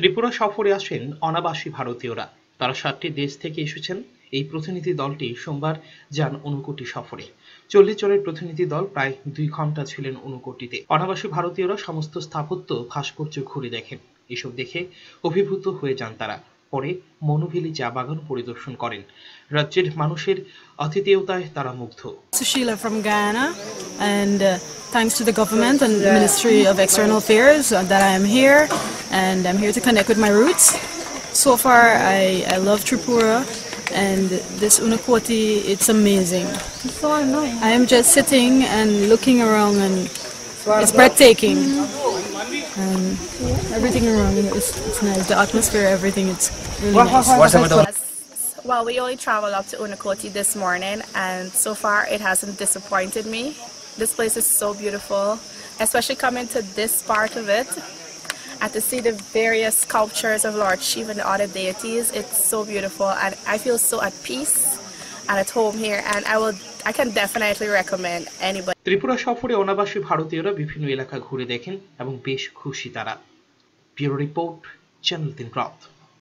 ত্রিপুরা সফরে আসেন অনাবাসী ভারতীয়রা। তারা সাতটি দেশ থেকে এসেছেন। এই প্রতিনিধি দলটি সোমবার যান ঊনকোটি সফরে। চল্লিশ জনের প্রতিনিধি দল প্রায় দুই ঘণ্টা ছিলেন ঊনকোটিতে। অনাবাসী ভারতীয়রা সমস্ত স্থাপত্য ভাস্কর্য ঘুরে দেখেন। এসব দেখে অভিভূত হয়ে যান তারা। পরে মনোভেলি চা বাগান পরিদর্শন করেন। রাজ্যের মানুষের আতিথেয়তায় তারা মুগ্ধ। Sushila from Guyana, and uh, thanks to the government and the Ministry of External Affairs uh, that I am here, and I'm here to connect with my roots. So far, I, I love Tripura, and this Unakoti, it's amazing. It's so annoying. I am just sitting and looking around, and it's breathtaking. And everything around it is it's nice. The atmosphere, everything, it's really nice. Well, we only traveled up to Unakoti this morning, and so far it hasn't disappointed me. This place is so beautiful, especially coming to this part of it and to see the various sculptures of Lord Shiva and the other deities. It's so beautiful, and I feel so at peace and at home here. And I will, I can definitely recommend anybody. Tripura সফরে অনাবাসী ভারতীয়রা বিভিন্ন এলাকা ঘুরে দেখেন এবং বেশ খুশি তারা ব্যুরো রিপোর্ট চ্যানেল তিন ক্রাউথ